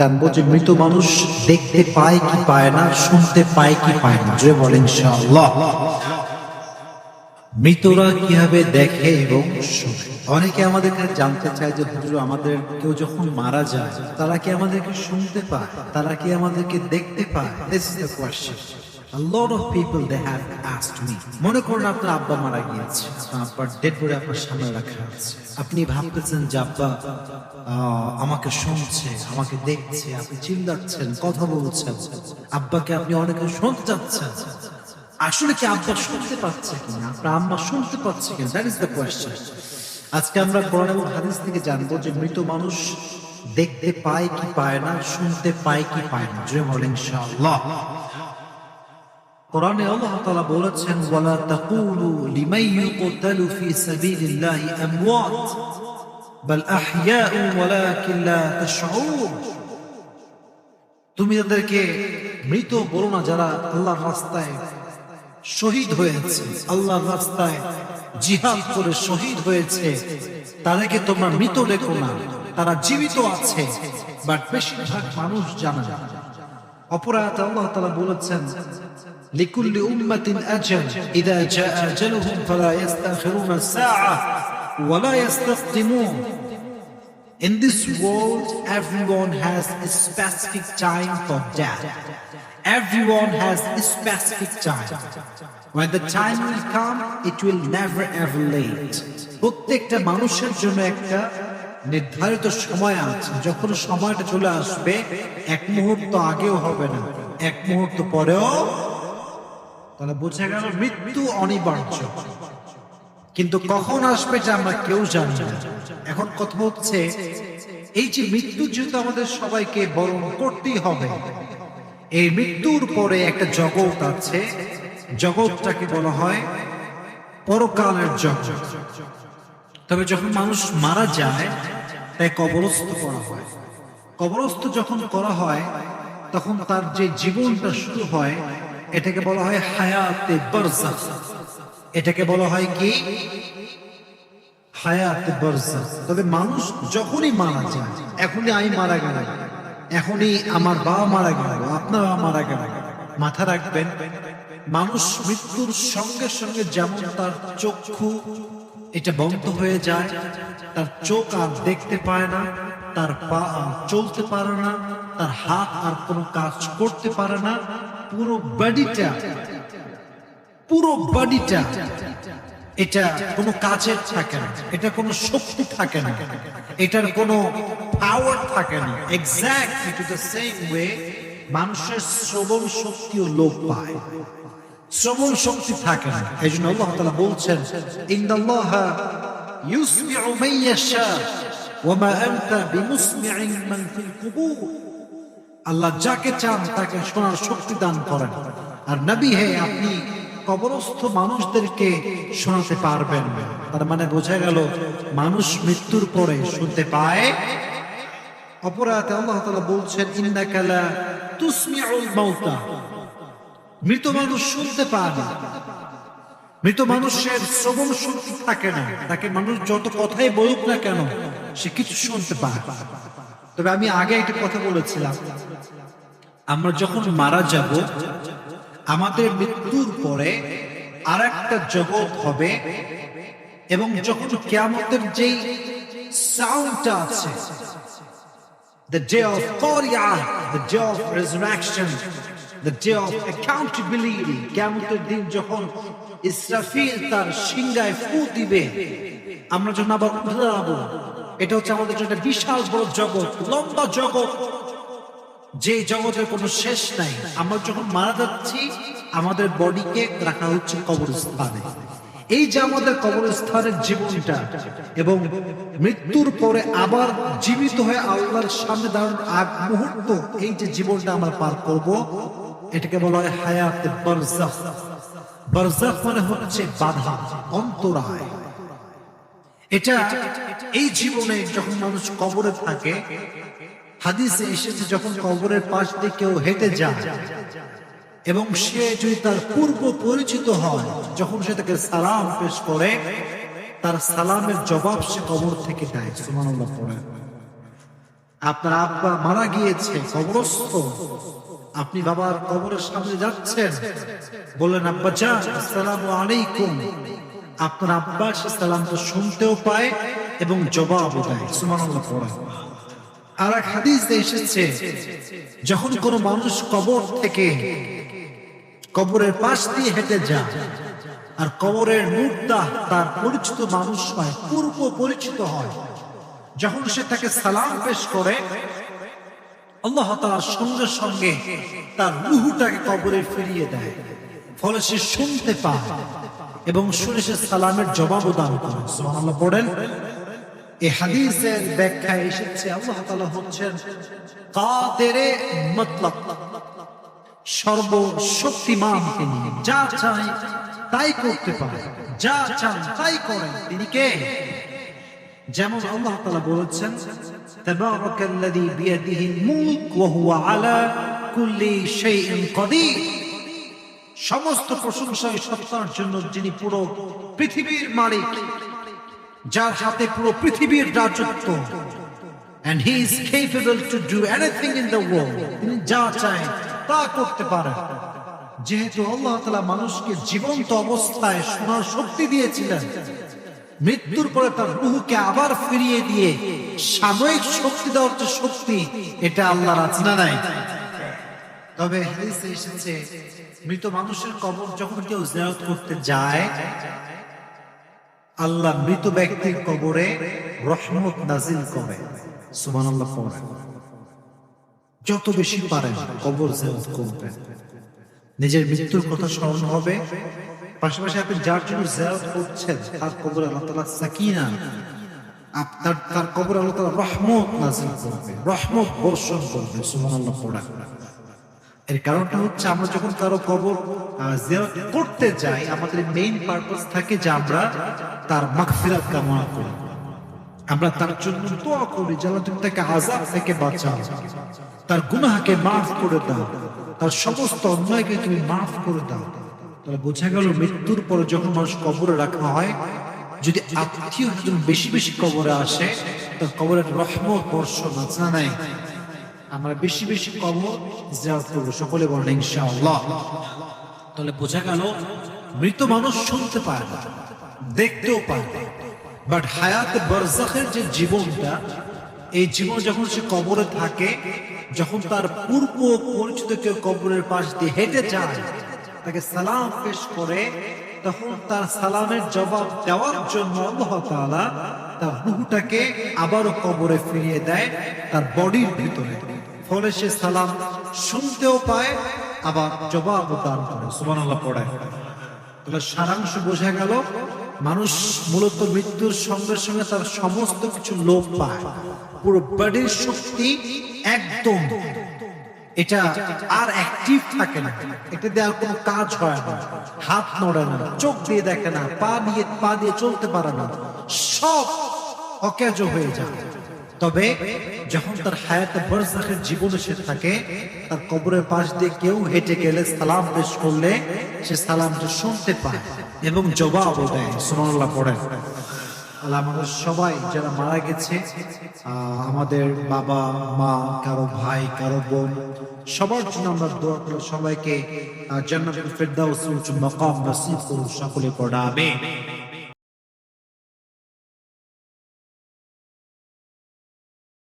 জানব যে মৃত মানুষ দেখতে পায় কি পায় না শুনতে পায় কি পায় না যে বলেন মৃতরা কীভাবে দেখে এবং শোনে? অনেকে আমাদেরকে জানতে চায় যে হুজুর আমাদের কেউ যখন মারা যায় তারা কি আমাদেরকে শুনতে পায়? তারা কি আমাদেরকে দেখতে পায়? This is the question Lot of people, they have asked me. মনে করুন, আপনার আব্বা মারা গিয়েছে, আপনার ডেড বডি আপনার সামনে রাখা আছে। আপনি ভাবতেছেন যে আব্বা আমাকে শুনছে, আমাকে দেখছে, আপনি চিল্লাচ্ছেন, কথা বলছেন। আব্বাকে আপনি অনেকে শুনতে চাচ্ছেন। আসলে কি আব্বা শুনতে পাচ্ছে কিনা? আপনার আম্মা শুনতে পাচ্ছে কিনা? দ্যাট ইজ দ্য কোয়েশ্চেন আজকে আমরা কোরআন এবং হাদিস থেকে জানব যে মৃত মানুষ দেখতে পায় কি পায় না, শুনতে পায় কি পায় না। জয় বলেন ইনশাআল্লাহ। কোরআনে আল্লাহ তাআলা বলেছেন, ওয়ালা তাকুলু লিমান ফি সাবিলিল্লাহি আমওয়াত, বাল আহইয়াউ ওয়ালাকিন লা তাশউরুন তুমি তাদেরকে মৃত বলো না, যারা আল্লাহর রাস্তায় শহীদ হয়েছে, আল্লাহর রাস্তায় জিহাদ করে শহীদ হয়েছে তাদেরকে তোমরা মৃত রেখো না? তারা জীবিত আছে বাট বেশিরভাগ মানুষ জানা অপরাধ আল্লাহ তাআলা বলেছেন لكل أمة أجل إذا جاء أجلهم فلا يستأخرون الساعة ولا يستقدمون In this world, everyone has a specific time for death. Everyone has a specific time. When the time will come, it will never ever late. প্রত্যেকটা মানুষের জন্য একটা নির্ধারিত সময় আছে যখন সময়টা চলে আসবে এক মুহূর্ত আগেও হবে না এক মুহূর্ত পরেও তাহলে বোঝা গেল মৃত্যু অনিবার্য। কিন্তু কখন আসবে যে আমরা কেউ জানি না। এখন কথা হচ্ছে, এই যে মৃত্যু যেহেতু আমাদের সবাইকে বরণ করতেই হবে। এই মৃত্যুর পরে একটা জগৎ আছে। জগৎটাকে বলা হয় পরকালের জগৎ। তবে যখন মানুষ মারা যায় তাই কবরস্থ করা হয়। কবরস্থ যখন করা হয়, তখন তার যে জীবনটা শুরু হয় এটাকে বলা হয় হায়াতে বারজাখ এটাকে বলা হয় কি? হায়াতে বারজাখ তবে মানুষ যখনই মারা যায়, এখনই আমি মারা গেলাম এখনই আমার বাবা মারা গেল, আপনার বাবা মারা গেল, মাথা রাখবেন, মানুষ মৃত্যুর সঙ্গে সঙ্গে যেমন তার চক্ষু এটা বন্ধ হয়ে যায়, তার চোখ আর দেখতে পায় না, তার পা চলতে পারে না তার হাত আর কোনো কাজ করতে পারে না। পুরো বডিটা পুরো বডিটা, এটা কোনো কাজের থাকে না। এটা কোনো শক্তি থাকে না। এটার কোনো পাওয়ার থাকে না। Exactly to the same way মানুষের শ্রবণ শক্তিও লোপ পায়। শ্রবণ শক্তি থাকে না। এই জন্য আল্লাহ তাআলা বলছেন, ইন্নাল্লাহ ইউসমিউ মান ইয়াশা ওয়া মা আনতা বিমুসমিইন মান ফিল কুবুর। আল্লাহ যাকে চান তাকে শোনার শক্তি দান করেন। আর নবী হে, আপনি কবরস্থ মানুষদেরকে শোনাতে পারবেন। তার মানে বোঝা গেল, মানুষ মৃত্যুর পরে শুনতে পায়। অপরাধে আল্লাহ তাআলা বলছেন, ইন্নাকা লা তুসমিউল মাউতা মৃত মানুষ শুনতে পায় না। মৃত মানুষের শ্রবণ শক্তি থাকে না। তাকে মানুষ যত কথাই বলুক না কেন, সে কিছু শুনতে পায়। তবে আমি আগে একটা কথা বলেছিলাম। আমরা যখন মারা যাব, আমাদের মৃত্যুর পরে আর একটা জগৎ হবে এবং যখন কেয়ামতের যেই সাউন্ডটা আছে কেমতের দিন যখন ইসরাফিল তার সিংহায় ফু দিবে, আমরা যখন আবার উঠে দাঁড়াবো এটা হচ্ছে আমাদের জন্য বিশাল বড় জগৎ, লম্বা জগৎ। যে জগতের কোনো শেষ নাই। আমরা যখন মারা যাচ্ছি, আমাদের বডিকে রাখা হচ্ছে কবরস্থানে। এই যে আমাদের কবরস্থানের জীবনটা এবং মৃত্যুর পরে আবার জীবিত হয়ে আল্লাহর সামনে দাঁড়ানোর আগ মুহূর্ত, এই যে জীবনটা আমরা পার করব, এটাকে বলা হয় হায়াত বারজাখ। বারজাখ মানে হচ্ছে বাধা, অন্তরায়। এটা এই জীবনে যখন মানুষ কবরে থাকে, হাদিসে এসেছে যখন কবরের পাশ দিয়ে কেউ হেঁটে যায় এবং সে যদি তার পূর্ব পরিচিত হয়, যখন সে তাকে সালাম পেশ করে, তার সালামের জবাব সে কবর থেকে দেয়। সুবহানাল্লাহ পড়ে। আপনার আব্বা মারা গিয়েছে, কবরস্থ। আপনি বাবার কবরের সামনে যাচ্ছেন। বললেন, আব্বা যা আসসালামু আলাইকুম। আপনার আব্বা সে সালামটা শুনতেও পায় এবং জবাবও দেয়। সুবহানাল্লাহ পড়ে আর এক হাদিস এসেছে, যখন কোনো মানুষ কবর থেকে কবরের পাশ দিয়ে হেঁটে যায় আর কবরের মুদ্রা তার পরিচিত মানুষ হয়, পূর্ব পরিচিত হয়, যখন সে তাকে সালাম পেশ করে, আল্লাহ তাআলা সঙ্গে সঙ্গে তার রুহুটাকে কবরে ফিরিয়ে দেয়। ফলে সে শুনতে পায়। এবং শুনে সে সালামের জবাবও দান করে সুবহানাল্লাহ, পড়েন। এই হাদিসের ব্যাখ্যায় এসেছে, আল্লাহ তাআলা হচ্ছেন কাদেরে মতলব। সর্বশক্তিমান তিনি। যা চাই তাই করতে পারে। যা চান তাই করেন। তিনি কে? যেমন আল্লাহ তাআলা বলেছেন, তাবারাকাল্লাযী বিয়াদিহিল মুলক ওয়া হুয়া আলা কুল্লি শাইইন কাদির। সমস্ত প্রশংসা এই সত্তার জন্য যিনি পুরো পৃথিবীর মালিক, যার হাতে পুরো পৃথিবীর রাজত্ব। And he is capable to do anything in the world, তিনি যা চায় তা করতে পারেন যেহেতু আল্লাহ তাআলা মানুষকে জীবন্ত অবস্থায় শোনার শক্তি দিয়েছিলেন, মৃত্যুর পরে তার রুহুকে আবার ফিরিয়ে দিয়ে সাময়িক শক্তি দেওয়ার যে শক্তি, এটা আল্লাহর আছে না নাই? তবে হাদিসে এসেছে, মৃত মানুষের কবর যখন কেউ জিয়ারত করতে যায়, আল্লাহ মৃত ব্যক্তির কবরে রহমত নাজিল করে। সুবহানাল্লাহ পড়ে। যত বেশি পারেন কবর জিয়ারত করবেন। নিজের মৃত্যুর কথা স্মরণ হবে। পাশাপাশি আপনি যার জন্য জিয়ারত করছেন, তার কবরে আল্লাহ তাআলা সাকিনা, আপনার, তার কবরে আল্লাহ তাআলা রহমত নাজিল করবে রহমত বর্ষণ করবে সুবহানাল্লাহ পড়া। এর কারণটা হচ্ছে আমরা যখন কারও কবর করতে যাই, আমাদের মেইন পারপাস থাকে যে আমরা তার মাগফিরাত কামনা করি। আমরা তার জন্য দোয়া করি, যেন তুমি তাকে আযাব থেকে বাঁচাও তার গুনাহকে মাফ করে দাও, তার সমস্ত অন্যায়কে তুমি মাফ করে দাও। তাহলে বোঝা গেল মৃত্যুর পরে যখন মানুষ কবরে রাখা হয়, যদি আত্মীয় বেশি বেশি কবরে আসে, তার কবরের রহমত বর্ষণ আছে না নাই? আমরা বেশি বেশি কবর জিয়ারত করব, সকলে বলেন, ইনশাআল্লাহ। তাহলে বোঝা গেল, মৃত মানুষ শুনতে পায় না, দেখতেও পায় না। বাট হায়াত বারজাখের যে জীবনটা, এই জীবন যখন সে কবরে থাকে, যখন তার পূর্ব পরিচিত কেউ কবরের পাশ দিয়ে হেঁটে যায়, তাকে সালাম পেশ করে, তখন তার সালামের জবাব দেওয়ার জন্য আল্লাহ তাআলা তার রুহটাকে আবারও কবরে ফিরিয়ে দেয়, তার বডির ভিতরে। ফলে সে সালাম শুনতেও পায়, আবার জবাব দান করে। সুবহানাল্লাহ, পড়ে। তাহলে সারাংশ বোঝা গেল, মানুষ মূলত মৃত্যুর সঙ্গে সঙ্গে তার সমস্ত কিছু লোপ পায়। পুরো বডির শক্তি একদম। এটা আর অ্যাক্টিভ থাকে না। এটা দিয়ে আর কোনো কাজ হয় না। হাত নড়ে না, চোখ দিয়ে দেখে না, পা দিয়ে পা দিয়ে চলতে পারে না। সব অকেজ হয়ে যায়। তবে যখন তার হায়াতে বরজাখের জীবনে সে থাকে, তার কবরের পাশ দিয়ে কেউ হেঁটে গেলে সালাম পেশ করলে সে সালামটা শুনতে পায় এবং জবাবও দেয়। সুবহানাল্লাহ পড়ে আল্লাহ আমাদের সবাই যারা মারা গেছে আমাদের বাবা, মা, কারও ভাই, কারও বোন, সবার জন্য আমরা দোয়া করি সবাইকে জান্নাতুল ফেরদাউস উচ্চ মাকাম নসিব করুন সকলে পড়া, আমিন।